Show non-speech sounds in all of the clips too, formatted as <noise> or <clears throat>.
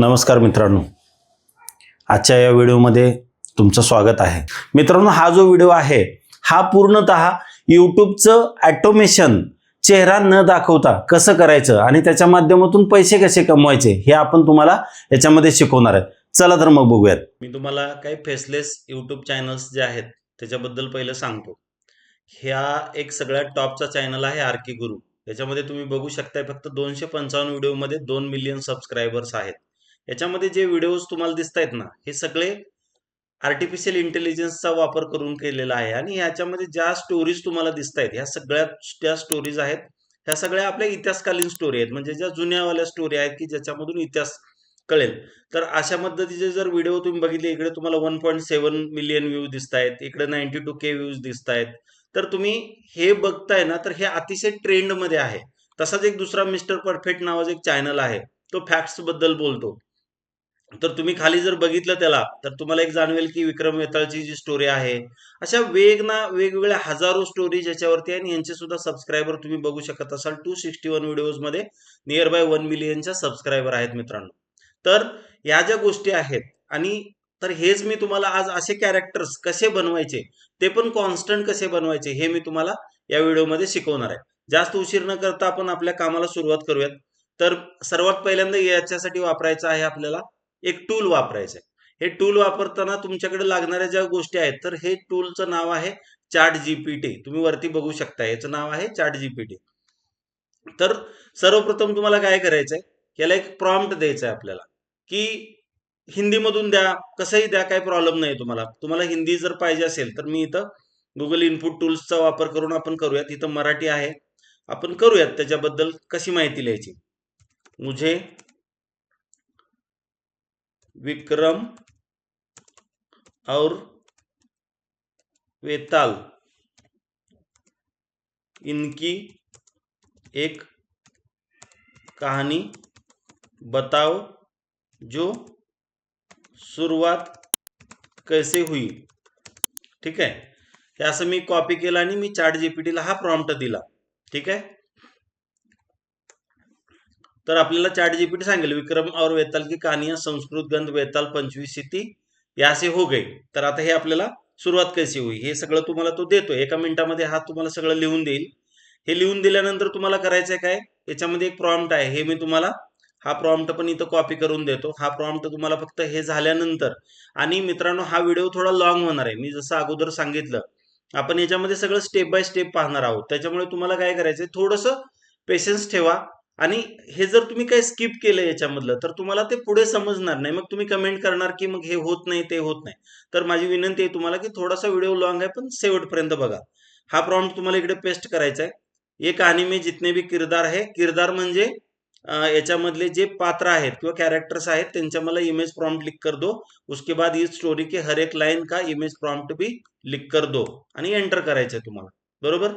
नमस्कार मित्रांनो. आजच्या या व्हिडिओमध्ये तुमचं स्वागत आहे. मित्रांनो हा जो व्हिडिओ आहे हा पूर्णत यूट्यूबचं ॲटोमेशन चेहरा न दाखवता कसं करायचं आणि त्याच्या माध्यमातून पैसे कसे कमवायचे हे आपण तुम्हाला याच्यामध्ये शिकवणार आहे. चला तर मग बघूयात. मी तुम्हाला काही फेसलेस यूट्यूब चॅनल्स जे आहेत त्याच्याबद्दल पहिलं सांगतो. ह्या एक सगळ्यात टॉपचा चॅनल आहे आर के गुरु. याच्यामध्ये तुम्ही बघू शकताय फक्त दोनशे पंचावन्न व्हिडिओमध्ये दोन मिलियन सबस्क्रायबर्स आहेत. याच्यामध्ये जे व्हिडिओज तुम्हाला दिसत आहेत ना हे सगळे आर्टिफिशियल इंटेलिजन्सचा वापर करून केलेला आहे. आणि ह्याच्यामध्ये ज्या स्टोरीज तुम्हाला दिसत आहेत ह्या सगळ्या ज्या स्टोरीज आहेत ह्या सगळ्या आपल्या इतिहासकालीन स्टोरी आहेत. म्हणजे ज्या जुन्यावाल्या स्टोरी आहेत की ज्याच्यामधून इतिहास कळेल. तर अशा पद्धतीचे जर व्हिडिओ तुम्ही बघितले इकडे तुम्हाला one point seven million views दिसत आहेत इकडे नाईन्टी टू के व्ह्यूज दिसत आहेत तर तुम्ही हे बघताय ना तर हे अतिशय ट्रेंडमध्ये आहे. तसाच एक दुसरा मिस्टर परफेक्ट नावाचा एक चॅनल आहे. तो फॅक्ट्सबद्दल बोलतो. तर तुम्ही खाली जर बघितलं त्याला तर तुम्हाला एक जाणवेल की विक्रम वेताळची जी स्टोरी आहे अशा वेगना वेगवेगळ्या हजारो स्टोरीज याच्यावरती आहे आणि यांचे सुद्धा सबस्क्रायबर तुम्ही बघू शकत असाल. टू सिक्स्टी वन व्हिडिओजमध्ये नियर बाय वन मिलियनच्या सबस्क्रायबर आहेत मित्रांनो. तर या ज्या गोष्टी आहेत आणि तर हेच मी तुम्हाला आज असे कॅरेक्टर्स कसे बनवायचे ते पण कॉन्स्टंट कसे बनवायचे हे मी तुम्हाला या व्हिडिओमध्ये शिकवणार आहे. जास्त उशीर न करता आपण आपल्या कामाला सुरुवात करूयात. तर सर्वात पहिल्यांदा याच्यासाठी वापरायचं आहे आपल्याला एक टूल वापरायचं आहे हे टूल वापरताना तुमच्याकडे लागणाऱ्या ज्या गोष्टी आहेत तर हे टूलचं नाव आहे चार्ट जीपीटी तुम्ही वरती बघू शकता याचं नाव आहे चार्ट जीपीटी तर सर्वप्रथम तुम्हाला काय करायचंय? याला एक प्रॉम्प्ट द्यायचा आहे आपल्याला की हिंदीमधून द्या कसंही द्या काही प्रॉब्लेम नाही तुम्हाला. तुम्हाला हिंदी जर पाहिजे असेल तर मी इथं गुगल इनपुट टूल्सचा वापर करून आपण करूयात. इथं मराठी आहे. आपण करूयात त्याच्याबद्दल कशी माहिती लिहायची? मुझे विक्रम और वेताल। इनकी एक कहानी बताओ जो सुरुवात कैसे हुई। ठीक हे? असं मी कॉपी केलं आणि मी चार्ट जीपीटीला हा प्रॉम्प्ट दिला। ठीक आहे तर आपल्याला चॅट जीपीटी सांगेल विक्रम और वेताल की कहानियां संस्कृत गंध वेताल पंचवीस ती यासे हो गई. तर आता हे आपल्याला सुरुवात कशी होई हे सगळं तुम्हाला तो देतो एका मिनिटामध्ये हा तुम्हाला सगळं लिहून देईल. हे लिहून दिल्यानंतर तुम्हाला करायचंय काय? याच्यामध्ये एक प्रॉम्प्ट आहे. हे मी तुम्हाला हा प्रॉम्प्ट पण इथं कॉपी करून देतो. हा प्रॉम्प्ट तुम्हाला फक्त हे झाल्यानंतर. आणि मित्रांनो हा व्हिडिओ थोडा लॉंग होणार आहे. मी जसं अगोदर सांगितलं आपण याच्यामध्ये सगळं स्टेप बाय स्टेप पाहणार आहोत. त्याच्यामुळे तुम्हाला काय करायचंय? थोडंसं पेशन्स ठेवा. आणि हे जर तुम्ही काही स्किप केलं याच्यामधलं तर तुम्हाला ते पुढे समजणार नाही. मग तुम्ही कमेंट करणार की मग हे होत नाही ते होत नाही. तर माझी विनंती आहे तुम्हाला की थोडासा व्हिडिओ लॉंग आहे पण शेवटपर्यंत बघा. हा प्रॉम्प्ट तुम्हाला इकडे पेस्ट करायचा आहे. एक आणि मी जितने भी किरदार आहे किरदार म्हणजे याच्यामधले जे पात्र आहेत किंवा कॅरेक्टर्स आहेत त्यांच्या मला इमेज प्रॉम्प्ट लिख कर दो. उसके बाद ही स्टोरी के हर एक लाईन का इमेज प्रॉम्प्ट भी लिख कर दो. आणि एंटर करायचं आहे तुम्हाला. बरोबर?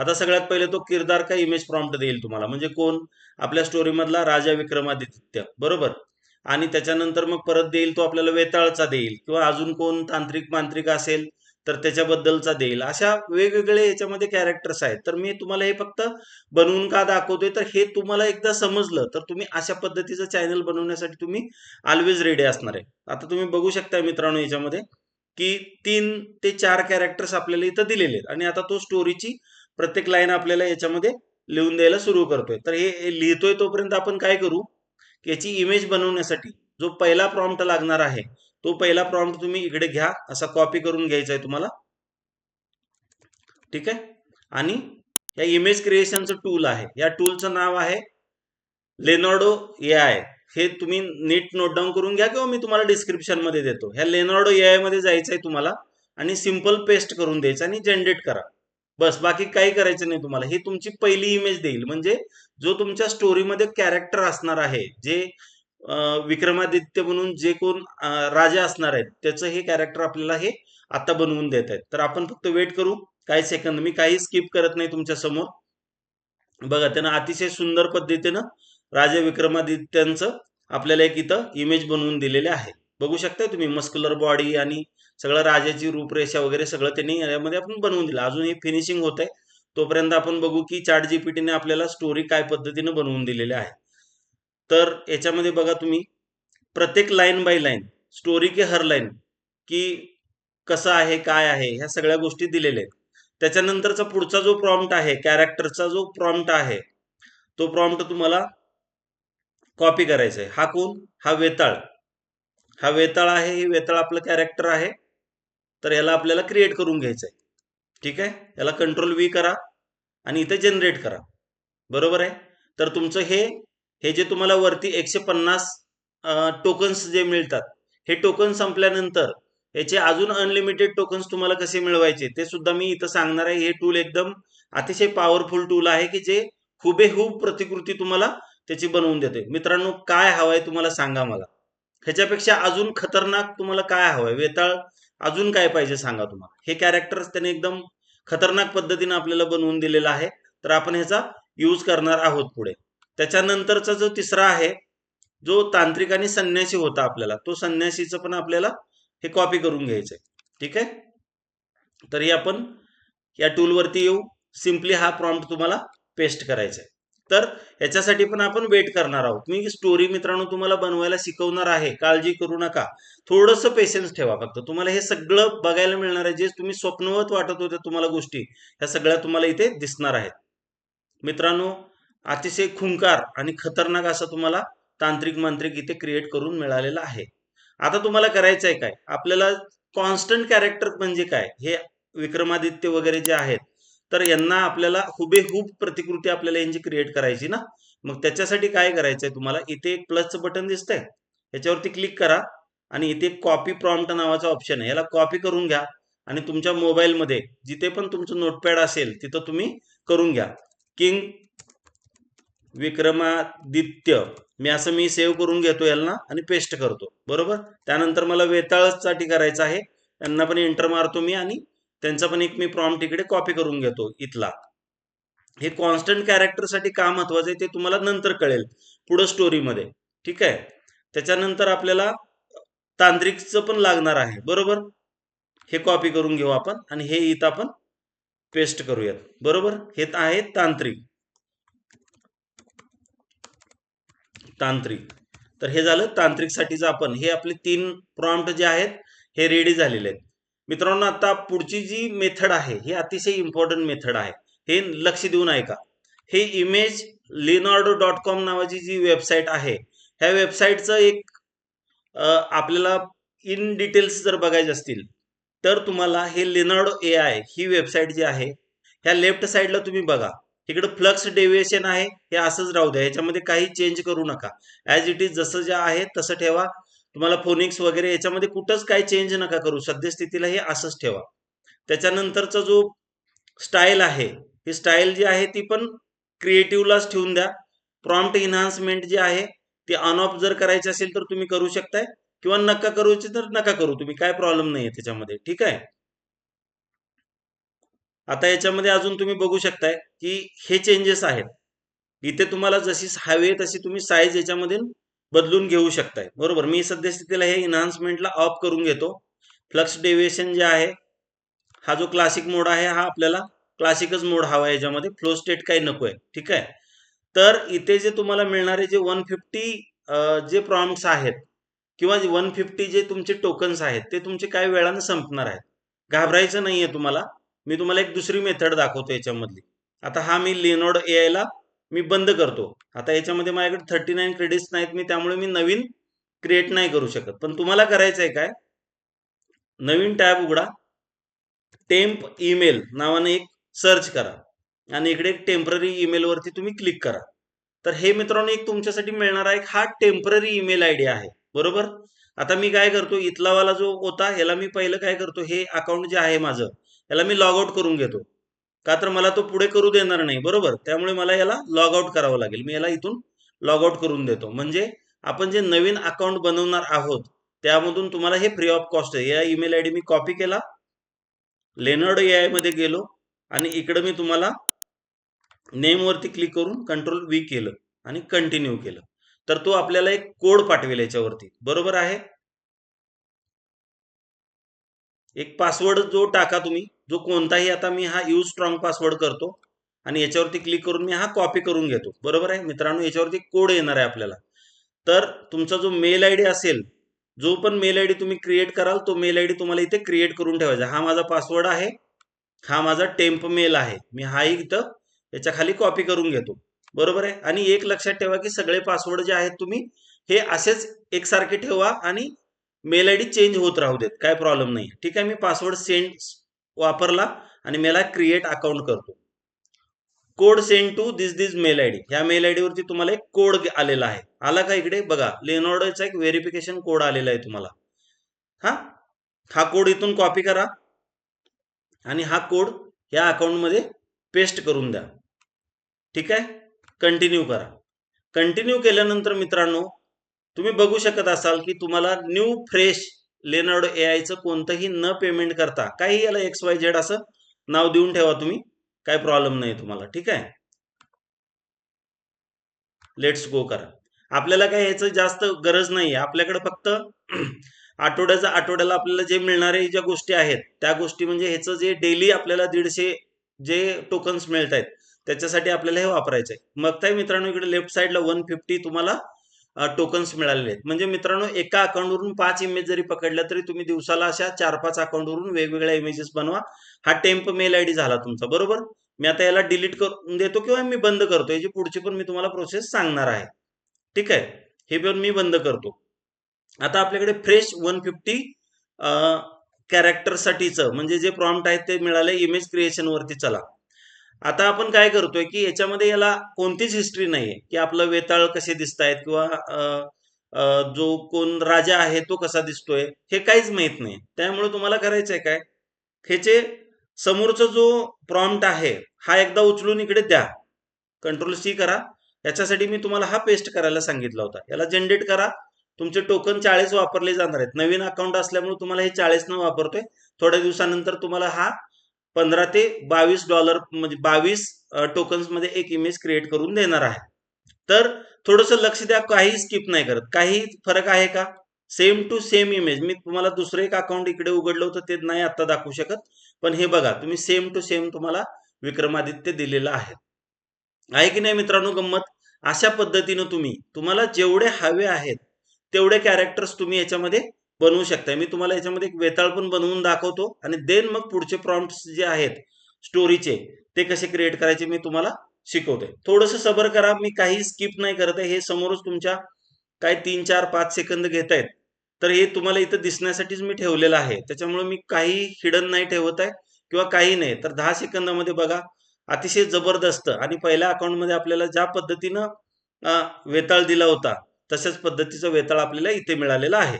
आता सगळ्यात पहिले तो किरदार का इमेज प्रॉम्प्ट देईल तुम्हाला? म्हणजे कोण? आपल्या स्टोरी मधला राजा विक्रमादित्य. बरोबर? आणि त्याच्यानंतर मग परत देईल तो आपल्याला वेताळचा देईल. किंवा अजून कोण तांत्रिक मांत्रिक असेल तर त्याच्याबद्दलचा देईल. अशा वेगवेगळे याच्यामध्ये कॅरेक्टर्स आहेत. तर मी तुम्हाला हे फक्त बनवून का दाखवतोय? तर हे तुम्हाला एकदा समजलं तर तुम्ही अशा पद्धतीचं चॅनल बनवण्यासाठी तुम्ही ऑलवेज रेडी असणार आहे. आता तुम्ही बघू शकता मित्रांनो याच्यामध्ये की तीन ते चार कॅरेक्टर्स आपल्याला इथं दिलेले आहेत. आणि आता तो स्टोरीची प्रत्येक लाईन आपल्याला याच्यामध्ये लिहून द्यायला सुरू करतोय. तर हे लिहितोय तोपर्यंत आपण काय करू? याची इमेज बनवण्यासाठी जो पहिला प्रॉम्प्ट लागणार आहे तो पहिला प्रॉम्प्ट तुम्ही इकडे घ्या. असा कॉपी करून घ्यायचा आहे तुम्हाला. ठीक आहे? आणि या इमेज क्रिएशनचं टूल आहे. या टूलचं नाव आहे लेनॉर्डो ए आय हे तुम्ही नीट नोट डाऊन करून घ्या किंवा मी तुम्हाला डिस्क्रिप्शनमध्ये देतो. ह्या लेनॉर्डो ए आयमध्ये जायचं आहे तुम्हाला आणि सिंपल पेस्ट करून द्यायचं आणि जनरेट करा. बस बाकी काही करायचं नाही तुम्हाला. ही तुमची पहिली इमेज देईल. म्हणजे जो तुमच्या स्टोरीमध्ये कॅरेक्टर असणार आहे जे विक्रमादित्य म्हणून जे कोण राजा असणार आहेत त्याचं हे कॅरेक्टर आपल्याला हे आता बनवून देत आहेत. तर आपण फक्त वेट करू. काही सेकंद मी काही स्किप करत नाही तुमच्यासमोर. बघा त्यानं अतिशय सुंदर पद्धतीनं राजा विक्रमादित्यांचं आपल्याला एक इथं इमेज बनवून दिलेले आहे. बघू शकताय तुम्ही मस्क्युलर बॉडी आणि सगळं राजाची रूपरेषा वगैरे सगळं त्यांनी यामध्ये आपण बनवून दिलं. अजून हे फिनिशिंग होत आहे तोपर्यंत आपण बघू की चार्ट जीपीटीने आपल्याला स्टोरी काय पद्धतीने बनवून दिलेली आहे. तर याच्यामध्ये बघा तुम्ही प्रत्येक लाईन बाय लाईन स्टोरी की हर लाईन की कसं आहे काय आहे ह्या सगळ्या गोष्टी दिलेल्या आहेत. त्याच्यानंतरचा पुढचा जो प्रॉम्प्ट आहे कॅरेक्टरचा जो प्रॉम्प्ट आहे तो प्रॉम्प्ट तुम्हाला कॉपी करायचा आहे. हा कोण? हा वेताळ. हा वेताळ आहे हे वेताळ आपलं कॅरेक्टर आहे. तर याला आपल्याला क्रिएट करून घ्यायचं आहे ठीक आहे? याला कंट्रोल व्ही करा आणि इथे जनरेट करा. बरोबर आहे? तर तुमचं हे हे जे तुम्हाला वरती एकशे पन्नास टोकन्स जे मिळतात हे टोकन संपल्यानंतर याचे अजून अनलिमिटेड टोकन्स तुम्हाला कसे मिळवायचे ते सुद्धा मी इथं सांगणार आहे. हे टूल एकदम अतिशय पॉवरफुल टूल आहे की जे हुबेहूब प्रतिकृती तुम्हाला त्याची बनवून देते. मित्रांनो काय हवंय तुम्हाला सांगा मला. ह्याच्यापेक्षा अजून खतरनाक तुम्हाला काय हवंय? वेताळ अजून काय पाहिजे सांगा तुम्हाला. हे कॅरेक्टर त्याने एकदम खतरनाक पद्धतीने आपल्याला बनवून दिलेलं आहे. तर आपण ह्याचा यूज करणार आहोत पुढे. त्याच्यानंतरचा जो तिसरा आहे जो तांत्रिक आणि संन्यासी होता आपल्याला तो संन्यासीचं पण आपल्याला हे कॉपी करून घ्यायचं आहे ठीक आहे? तरी आपण या टूलवरती येऊ. सिम्पली हा प्रॉम्प्ट तुम्हाला पेस्ट करायचा आहे तर याच्यासाठी पण आपण वेट करणार आहोत. मी स्टोरी मित्रांनो तुम्हाला बनवायला शिकवणार आहे. काळजी करू नका. थोडंसं पेशन्स ठेवा फक्त. तुम्हाला हे सगळं बघायला मिळणार आहे. जे तुम्ही स्वप्नवत वाटत होते तुम्हाला गोष्टी ह्या सगळ्या तुम्हाला इथे दिसणार आहेत. मित्रांनो अतिशय खुंकार आणि खतरनाक असं तुम्हाला तांत्रिक मांत्रिक इथे क्रिएट करून मिळालेलं आहे. आता तुम्हाला करायचं आहे काय? आपल्याला कॉन्स्टंट कॅरेक्टर म्हणजे काय? हे विक्रमादित्य वगैरे जे आहेत तर यांना आपल्याला हुबेहूब प्रतिकृती आपल्याला यांची क्रिएट करायची ना. मग त्याच्यासाठी काय करायचंय तुम्हाला? इथे एक प्लसचं बटन दिसतंय. याच्यावरती क्लिक करा आणि इथे कॉपी प्रॉम्प्ट नावाचा ऑप्शन आहे. याला कॉपी करून घ्या आणि तुमच्या मोबाईलमध्ये जिथे पण तुमचं नोटपॅड असेल तिथं तुम्ही करून घ्या. किंग विक्रमादित्य. मी असं मी सेव्ह करून घेतो यांना आणि पेस्ट करतो. बरोबर? त्यानंतर मला वेताळसाठी करायचं आहे. यांना पण एंटर मारतो मी आणि त्यांचा पण एक मी प्रॉम्प्ट इकडे कॉपी करून घेतो इथला. हे कॉन्स्टंट कॅरेक्टरसाठी का महत्वाचं आहे ते तुम्हाला नंतर कळेल पुढं स्टोरीमध्ये ठीक आहे? त्याच्यानंतर आपल्याला तांत्रिकचं पण लागणार आहे बरोबर? हे कॉपी करून घेऊ आपण आणि हे इथं आपण पेस्ट करूयात. बरोबर? हे आहे तांत्रिक. तांत्रिक. तर हे झालं तांत्रिकसाठीचं आपण हे आपले तीन प्रॉम्प्ट जे आहेत हे रेडी झालेले आहेत. मित्रांनो आता पुढची जी मेथड आहे ही अतिशय इम्पॉर्टंट मेथड आहे. हे लक्ष देऊन ऐका. हे इमेज लिनॉर्डो डॉट कॉम नावाची जी वेबसाईट आहे ह्या वेबसाईटचं एक आपल्याला इन डिटेल्स जर बघायचे असतील तर तुम्हाला हे लिनॉर्डो ए आय ही वेबसाईट जी आहे ह्या लेफ्ट साईडला तुम्ही बघा. इकडे फ्लक्स डेव्हिएशन आहे हे असंच राहू द्या. ह्याच्यामध्ये काही चेंज करू नका. ॲज इट इज जसं जे आहे तसं ठेवा. तुम्हाला फोनिक्स वगैरे याच्यामध्ये कुठंच काय चेंज नका करू. सद्यस्थितीला हे असंच ठेवा. त्याच्यानंतरचा जो स्टाईल आहे ही स्टाईल जी आहे ती पण क्रिएटिव्हलाच ठेवून द्या. प्रॉम्प्ट इन्हान्समेंट जी आहे ती ऑन ऑफ जर करायची असेल तर तुम्ही करू शकताय. किंवा नका करूची तर नका करू. तुम्ही काय प्रॉब्लेम नाही त्याच्यामध्ये. ठीक आहे? आता याच्यामध्ये अजून तुम्ही बघू शकताय की हे चेंजेस आहेत. इथे तुम्हाला जशी हवी तशी तुम्ही साईज याच्यामध्ये बदलून घेऊ शकताय. बरोबर? मी सद्यस्थितीला हे इन्हान्समेंटला ऑफ करून घेतो. फ्लक्स डेव्हिएशन जे आहे हा जो क्लासिक मोड आहे हा आपल्याला क्लासिकच मोड हवा आहे याच्यामध्ये. फ्लो स्टेट काही नको आहे ठीक आहे तर इथे जे तुम्हाला मिळणारे जे वन फिफ्टी जे प्रॉम्प्ट्स आहेत किंवा वन फिफ्टी जे तुमचे टोकन्स आहेत ते तुमचे काही वेळानं संपणार आहेत. घाबरायचं नाहीये तुम्हाला. मी तुम्हाला एक दुसरी मेथड दाखवतो याच्यामधली. आता हा मी लिनोड ए आयला मी बंद करतो. आता याच्यामध्ये माझ्याकडे थर्टी नाईन क्रेडिट्स नाहीत मी त्यामुळे मी नवीन क्रिएट नाही करू शकत. पण तुम्हाला करायचं आहे काय? नवीन टॅब उघडा. टेम्प ईमेल नावाने एक सर्च करा. आणि इकडे एक टेंपररी ईमेलवरती तुम्ही क्लिक करा. तर हे मित्रांनो एक तुमच्यासाठी मिळणारा एक हा टेंपररी ईमेल आय डी आहे. बरोबर? आता मी काय करतो? इथलावाला जो होता ह्याला मी पहिलं काय करतो? हे अकाउंट जे आहे माझं याला मी लॉग आउट करून घेतो. का तर मला तो पुढे करू देणार नाही बरोबर? त्यामुळे मला याला लॉग आउट करावं लागेल. मी याला इथून लॉग आउट करून देतो. म्हणजे आपण जे नवीन अकाउंट बनवणार आहोत त्यामधून तुम्हाला हे फ्री ऑफ कॉस्ट आहे. या ईमेल आयडी मी कॉपी केला. लेनर्ड ए आयमध्ये गेलो आणि इकडं मी तुम्हाला नेमवरती क्लिक करून कंट्रोल व्ही केलं आणि कंटिन्यू केलं. तर तो आपल्याला एक कोड पाठवेल याच्यावरती. बरोबर आहे? एक पासवर्ड जो टाका तुम्ही जो कोणताही आता मी हा यूज स्ट्रॉंग पासवर्ड करतो आणि याच्यावरती क्लिक करून मी हा कॉपी करून घेतो. बरोबर आहे? मित्रांनो याच्यावरती कोड येणार आहे आपल्याला. तर तुमचा जो मेल आय डी असेल जो पण मेल आय डी तुम्ही क्रिएट कराल तो मेल आय डी तुम्हाला इथे क्रिएट करून ठेवायचा. हा माझा पासवर्ड आहे. हा माझा टेम्प मेल आहे. मी हा इथं याच्या खाली कॉपी करून घेतो. बरोबर आहे? आणि एक लक्षात ठेवा की सगळे पासवर्ड जे आहेत तुम्ही हे असेच एकसारखे ठेवा आणि मेल आय डी चेंज होत राहू देत काय प्रॉब्लेम नाही. ठीक आहे मी पासवर्ड सेंड वापरला आणि मला क्रिएट अकाउंट करतो. Code send to this this mail I D. ह्या मेल आय वरती तुम्हाला एक कोड आलेला आहे. आला का इकडे? बघा लेनॉर्डोचा एक व्हेरिफिकेशन कोड आलेला आहे तुम्हाला. हा? हा कोड इथून कॉपी करा आणि हा कोड या अकाउंटमध्ये पेस्ट करून द्या. ठीक आहे? कंटिन्यू करा. कंटिन्यू केल्यानंतर मित्रांनो तुम्ही बघू शकत असाल की तुम्हाला न्यू फ्रेश लेनर्ड ए आयचं कोणतंही न पेमेंट करता काही याला एक्स वाय झेड असं नाव देऊन ठेवा तुम्ही. काय प्रॉब्लेम नाही तुम्हाला ठीक आहे? लेट्स गो करा. आपल्याला काय याचं जास्त गरज नाही आहे आपल्याकडे फक्त <clears throat> आठवड्याचा आठवड्याला आपल्याला जे मिळणारे ज्या गोष्टी आहेत त्या गोष्टी म्हणजे ह्याचं जे डेली आपल्याला दीडशे जे टोकन्स मिळत आहेत त्याच्यासाठी आपल्याला हे वापरायचं आहे मग काय मित्रांनो इकडे लेफ्ट साईडला वन फिफ्टी तुम्हाला टोकन्स मिळालेले आहेत. म्हणजे मित्रांनो एका अकाउंटवरून पाच इमेज जरी पकडल्या तरी तुम्ही दिवसाला अशा चार पाच अकाउंटवरून वेगवेगळ्या इमेजेस बनवा. हा टेम्प मेल आयडी झाला तुमचा बरोबर? मी आता याला डिलीट करून देतो किंवा मी बंद करतो. याची पुढची पण मी तुम्हाला प्रोसेस सांगणार आहे. ठीक आहे? हे पण मी बंद करतो. आता आपल्याकडे फ्रेश वन फिफ्टी कॅरेक्टरसाठीचं म्हणजे जे प्रॉम्प्ट आहेत ते मिळाले इमेज क्रिएशनवरती चला. आता आपण काय करतोय की याच्यामध्ये याला कोणतीच हिस्ट्री नाहीये. की आपलं वेताळ कसे दिसत आहेत किंवा जो कोण राजा आहे तो कसा दिसतोय हे काहीच माहीत नाही. त्यामुळे तुम्हाला करायचंय काय? ह्याचे समोरचा जो प्रॉम्प्ट आहे हा एकदा उचलून इकडे द्या. कंट्रोल सी करा. याच्यासाठी मी तुम्हाला हा पेस्ट करायला सांगितला होता. याला जनरेट करा. तुमचे टोकन चाळीस वापरले जाणार आहेत. नवीन अकाउंट असल्यामुळे तुम्हाला हे चाळीस न वापरतोय. थोड्या दिवसानंतर तुम्हाला हा पंधरा ते बावीस डॉलर म्हणजे बावीस टोकन्समध्ये एक इमेज क्रिएट करून देणार आहे. तर थोडंसं लक्ष द्या काही स्किप नाही करत. काही फरक आहे का? सेम टू सेम इमेज मी तुम्हाला दुसरं एक अकाउंट इकडे उघडलं होतं ते नाही आता दाखवू शकत. पण हे बघा तुम्ही सेम टू सेम तुम्हाला विक्रमादित्य दिलेलं आहे. आहे की नाही मित्रांनो गंमत? अशा पद्धतीनं तुम्ही तुम्हाला जेवढे हवे आहेत तेवढे कॅरेक्टर्स तुम्ही याच्यामध्ये बनवू शकता मी तुम्हाला याच्यामध्ये एक वेताळ पण बनवून दाखवतो आणि देन मग पुढचे प्रॉम्प्ट जे आहेत स्टोरीचे ते कसे क्रिएट करायचे मी तुम्हाला शिकवते. थोडंसं सबर करा मी काही स्किप नाही करत आहे. हे समोरच तुमच्या काय तीन चार पाच सेकंद घेत आहेत. तर हे तुम्हाला इथं दिसण्यासाठीच मी ठेवलेलं आहे. त्याच्यामुळे मी काही हिडन नाही ठेवत आहे किंवा काही नाही. तर दहा सेकंदामध्ये बघा अतिशय जबरदस्त. आणि पहिल्या अकाउंटमध्ये आपल्याला ज्या पद्धतीनं वेताळ दिला होता तशाच पद्धतीचं वेताळ आपल्याला इथे मिळालेला आहे.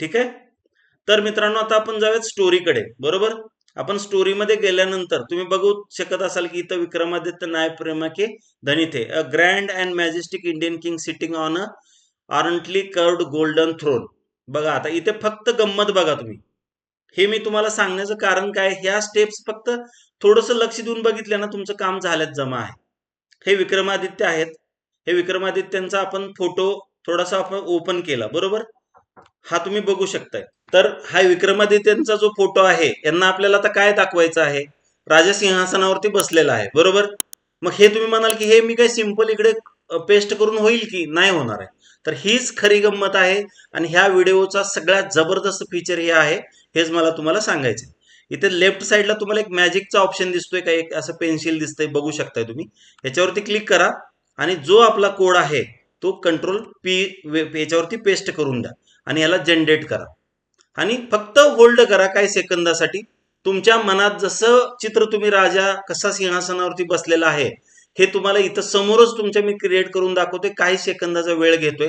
ठीक आहे? तर मित्रांनो आता आपण जाऊयात स्टोरीकडे बरोबर? आपण स्टोरीमध्ये गेल्यानंतर तुम्ही बघू शकत असाल की इथं विक्रमादित्य नाय प्रेमाके धनिथे a grand and majestic Indian king sitting on a ornately carved golden throne बघा आता इथे फक्त गंमत बघा तुम्ही. हे मी तुम्हाला सांगण्याचं कारण काय ह्या स्टेप्स फक्त थोडंसं लक्ष देऊन बघितलं ना तुमचं काम झाल्यात जमा आहे. हे विक्रमादित्य आहेत. हे विक्रमादित्यांचा आपण फोटो थोडासा आपण ओपन केला बरोबर? हा तुम्ही बघू शकताय. तर हा विक्रमादित्यांचा जो फोटो आहे यांना आपल्याला आता काय दाखवायचं आहे? राजा सिंहासनावरती बसलेला आहे बरोबर? मग हे तुम्ही म्हणाल की हे मी काय सिंपल इकडे पेस्ट करून होईल की नाही होणार आहे? तर हीच खरी गंमत आहे आणि ह्या व्हिडिओचा सगळ्यात जबरदस्त फीचर हे आहे हेच मला तुम्हाला सांगायचं इथे लेफ्ट साईडला तुम्हाला एक मॅजिकचा ऑप्शन दिसतोय का? एक असं पेन्सिल दिसतंय बघू शकताय तुम्ही. याच्यावरती क्लिक करा आणि जो आपला कोड आहे तो कंट्रोल पी याच्यावरती पेस्ट करून द्या. आणि याला जनरेट करा. आणि फक्त होल्ड करा काही सेकंदासाठी. तुमच्या मनात जसं चित्र तुम्ही राजा कसा सिंहासनावरती बसलेला आहे हे तुम्हाला इथं समोरच तुमच्या मी क्रिएट करून दाखवतोय. काही सेकंदाचा वेळ घेतोय.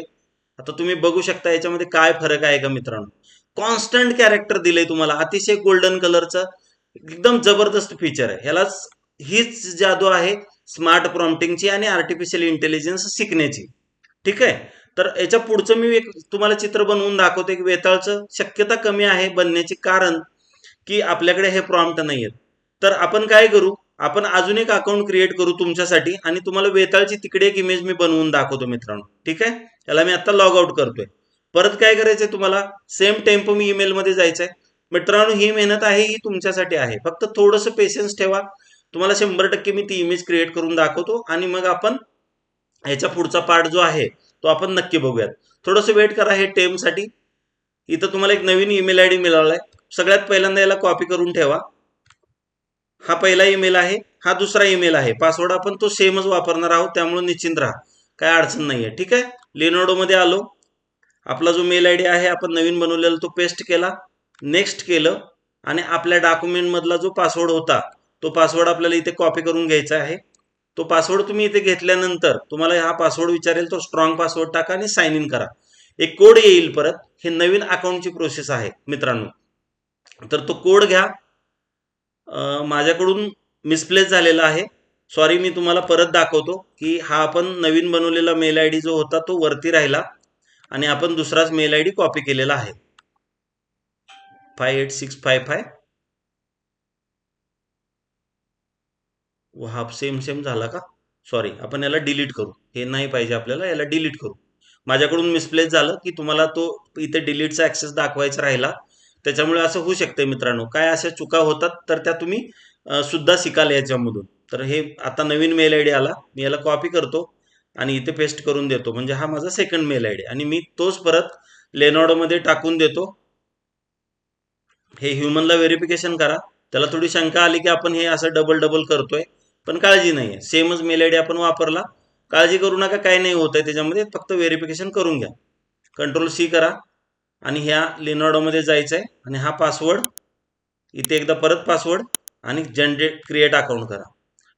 आता तुम्ही बघू शकता याच्यामध्ये काय फरक आहे का मित्रांनो? कॉन्स्टंट कॅरेक्टर दिलंय तुम्हाला. अतिशय गोल्डन कलरचं एकदम जबरदस्त फीचर आहे. ह्यालाच हीच जादू आहे स्मार्ट प्रॉम्प्टिंगची आणि आर्टिफिशियल इंटेलिजन्स शिकण्याची. ठीक आहे? तर याच्या पुढचं मी एक तुम्हाला चित्र बनवून दाखवतो की वेताळचं शक्यता कमी आहे बनण्याचे कारण की आपल्याकडे हे प्रॉम्प्ट नाही आहेत तर आपण काय करू? आपण अजून एक अकाउंट क्रिएट करू तुमच्यासाठी आणि तुम्हाला वेताळची तिकडे एक इमेज मी बनवून दाखवतो मित्रांनो. ठीक आहे? याला मी आता लॉग आउट करतोय. परत काय करायचंय तुम्हाला? सेम टेम्पो मी ईमेलमध्ये जायचंय. मित्रांनो ही मेहनत आहे ही तुमच्यासाठी आहे. फक्त थोडंसं पेशन्स ठेवा. तुम्हाला शंभर टक्के मी ती इमेज क्रिएट करून दाखवतो आणि मग आपण ह्याचा पुढचा पार्ट जो आहे तो आपण नक्की बघूयात. थोडंसं वेट करा हे टेमसाठी इथं तुम्हाला एक नवीन ईमेल आय डी मिळाला आहे सगळ्यात पहिल्यांदा याला कॉपी करून ठेवा. हा पहिला ईमेल आहे हा दुसरा ईमेल आहे. पासवर्ड आपण तो सेमच वापरणार आहोत त्यामुळे निश्चिंत राहा. काय अडचण नाही आहे ठीक आहे? लिनोडोमध्ये आलो. आपला जो मेल आय डी आहे आपण नवीन बनवलेला तो पेस्ट केला. नेक्स्ट केलं. आणि आपल्या डॉक्युमेंटमधला जो पासवर्ड होता तो पासवर्ड आपल्याला इथे कॉपी करून घ्यायचा आहे. तो पासवर्ड तुम्ही इथे घेतल्यानंतर तुम्हाला हा पासवर्ड विचारेल तो स्ट्रॉंग पासवर्ड टाका आणि साइन इन करा. एक कोड येईल परत. हे नवीन अकाउंटची प्रोसेस आहे मित्रांनो. तर तो कोड घ्या. माझ्याकडून मिसप्लेस झालेला आहे. सॉरी मी तुम्हाला परत दाखवतो की हा आपण नवीन बनवलेला मेल आय डी जो होता तो वरती राहिला आणि आपण दुसराच मेल आय डी कॉपी केलेला आहे. Five eight six five five half same same झाला का? सॉरी आपण याला डिलीट करू. हे नाही पाहिजे आपल्याला याला डिलीट करू. माझ्याकडून मिसप्लेस झालं की तुम्हाला तो इथे डिलीटचा ॲक्सेस दाखवायचा राहिला. त्याच्यामुळे असं होऊ शकते मित्रांनो. काय अशा चुका होतात तर त्या तुम्ही सुद्धा शिकाल याच्यामधून. तर हे आता नवीन मेल आय डी आला. मी याला कॉपी करतो आणि इथे पेस्ट करून देतो. म्हणजे हा माझा सेकंड मेल आय डी आणि मी तोच परत लेनॉर्डमध्ये टाकून देतो. हे ह्युमनला व्हेरिफिकेशन करा. त्याला थोडी शंका आली की आपण हे असं डबल डबल करतोय. पण काळजी नाही आहे सेमच मेल आय डी आपण वापरला. काळजी करू नका काय नाही होत आहे त्याच्यामध्ये. फक्त व्हेरिफिकेशन करून घ्या. कंट्रोल सी करा. आणि ह्या लिनॉडोमध्ये जायचं आहे आणि हा पासवर्ड इथे एकदा परत पासवर्ड आणि जनरेट क्रिएट अकाउंट करा.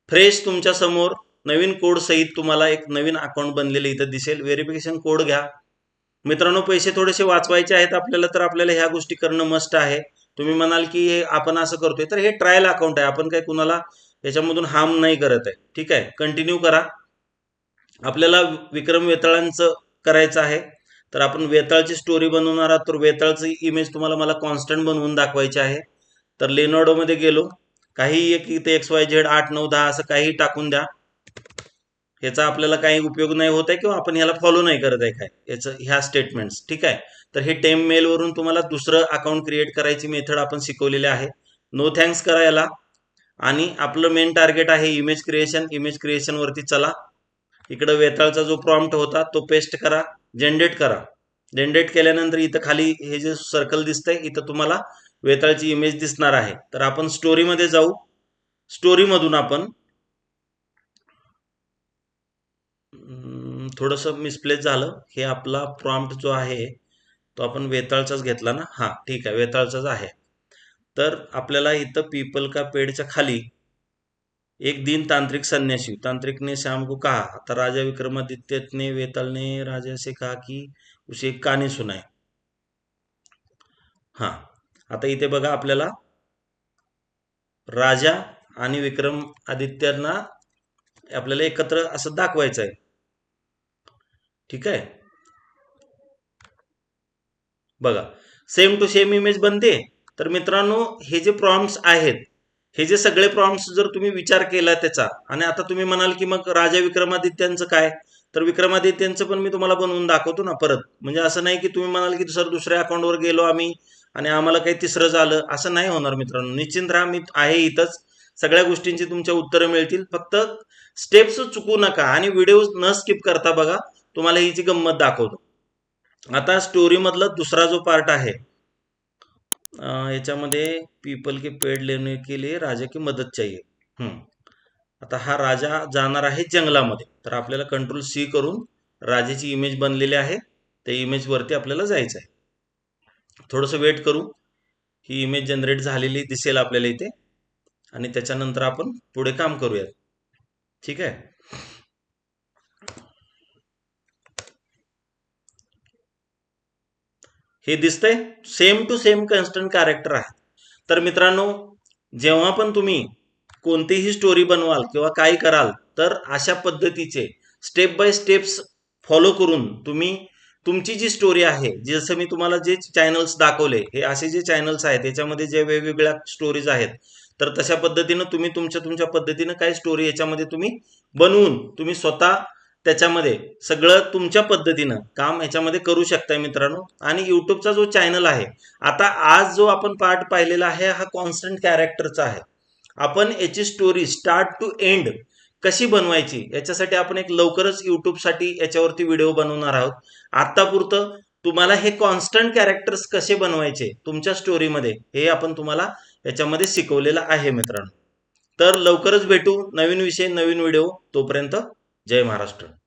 फ्रेश तुमच्यासमोर नवीन कोड सहित तुम्हाला एक नवीन अकाउंट बनलेलं इथं दिसेल. व्हेरिफिकेशन कोड घ्या. मित्रांनो पैसे थोडेसे वाचवायचे आहेत आपल्याला तर आपल्याला ह्या गोष्टी करणं मस्ट आहे. तुम्ही म्हणाल की हे आपण असं करतोय. तर हे ट्रायल अकाउंट आहे. आपण काय कुणाला याच्यामधून हार्म नाही करत आहे. ठीक आहे? कंटिन्यू करा. आपल्याला विक्रम वेताळांचं करायचं आहे. तर आपण वेताळची स्टोरी बनवणार आहात. तर वेताळची इमेज तुम्हाला मला कॉन्स्टंट बनवून दाखवायची आहे. तर लेनॉर्डोमध्ये गेलो. काही एक इथे एक्स वाय झेड आठ नऊ दहा असं काही टाकून द्या. ह्याचा आपल्याला काही उपयोग नाही होत आहे किंवा आपण ह्याला फॉलो नाही करत आहे काय? याचं ह्या स्टेटमेंट्स ठीक आहे? तर हे टेम मेलवरून तुम्हाला दुसरं अकाउंट क्रिएट करायची मेथड आपण शिकवलेली आहे. नो थँक्स करा याला. आणि आपलं मेन टार्गेट आहे इमेज क्रिएशन इमेज क्रिएशनवरती चला. इकडं वेताळचा जो प्रॉम्प्ट होता तो पेस्ट करा जनरेट करा. जनरेट केल्यानंतर इथं खाली हे जे सर्कल दिसतंय इथं तुम्हाला वेताळची इमेज दिसणार आहे. तर आपण स्टोरीमध्ये जाऊ. स्टोरीमधून आपण थोडंसं मिसप्लेस झालं. हे आपला प्रॉम्प्ट जो आहे तो आपण वेताळचाच घेतला ना? हां ठीक आहे. वेताळचाच आहे. तर आपल्याला इथं पीपल का पेडच्या खाली एक दिन तांत्रिक संन्यासी तांत्रिक ने श्याम को कहा आता राजा विक्रमादित्य ने वेताल ने राजा से कहा की उसे एक कहाणी सुनाय. हा आता इथे बघा आपल्याला राजा आणि विक्रम आदित्यांना आपल्याला एकत्र असं दाखवायचं आहे ठीक आहे बघा सेम टू सेम इमेज बनते. तर मित्रांनो हे जे प्रॉम्प्ट्स आहेत हे जे सगळे प्रॉम्प्ट्स जर तुम्ही विचार केला त्याचा आणि आता तुम्ही म्हणाल की मग राजा विक्रमादित्यांचं काय? तर विक्रमादित्यांचं पण मी तुम्हाला बनवून दाखवतो ना परत. म्हणजे असं नाही की तुम्ही म्हणाल की सर दुसऱ्या अकाउंटवर गेलो आम्ही आणि आम्हाला काही तिसरं झालं. असं नाही होणार मित्रांनो. निश्चिंत राहा मी आहे इथंच. सगळ्या गोष्टींची तुमच्या उत्तरं मिळतील. फक्त स्टेप्स चुकू नका आणि व्हिडिओ न स्किप करता बघा तुम्हाला हिची गंमत दाखवतो. आता स्टोरीमधला दुसरा जो पार्ट आहे याच्यामध्ये पीपल के पेड़ लेने के लिए राजा की मदत चाहिए. आता हा राजा जाणार आहे जंगलामध्ये. तर आपल्याला कंट्रोल सी करून राजाची इमेज बनलेली आहे. त्या इमेजवरती आपल्याला जायचं आहे. थोडंसं वेट करू. ही इमेज जनरेट झालेली दिसेल आपल्याला इथे. आणि त्याच्यानंतर आपण पुढे काम करूयात. ठीक आहे? हे दिसतंय same to same constant character आहे. तर मित्रांनो जेव्हा पण तुम्ही कोणतीही स्टोरी बनवाल किंवा काही कराल तर अशा पद्धतीचे स्टेप बाय स्टेप्स फॉलो करून तुम्ही तुमची जी स्टोरी आहे जसं मी तुम्हाला जे चॅनल्स दाखवले हे असे जे चॅनल्स आहेत याच्यामध्ये जे वेगवेगळ्या स्टोरीज आहेत तर तशा पद्धतीनं तुम्ही तुमच्या तुमच्या पद्धतीनं काही स्टोरी याच्यामध्ये तुम्ही बनवून तुम्ही स्वतः त्याच्यामध्ये सगळं तुमच्या पद्धतीनं काम याच्यामध्ये करू शकताय मित्रांनो. आणि युट्यूबचा जो चॅनल आहे आता आज जो आपण पार्ट पाहिलेला आहे हा कॉन्स्टंट कॅरेक्टरचा आहे. आपण याची स्टोरी स्टार्ट टू एंड कशी बनवायची याच्यासाठी आपण एक लवकरच युट्यूबसाठी याच्यावरती व्हिडिओ बनवणार आहोत. आत्तापुरतं तुम्हाला हे कॉन्स्टंट कॅरेक्टर्स कसे बनवायचे तुमच्या स्टोरीमध्ये हे आपण तुम्हाला याच्यामध्ये शिकवलेलं आहे मित्रांनो. तर लवकरच भेटू नवीन विषय नवीन व्हिडिओ तोपर्यंत जय महाराष्ट्र.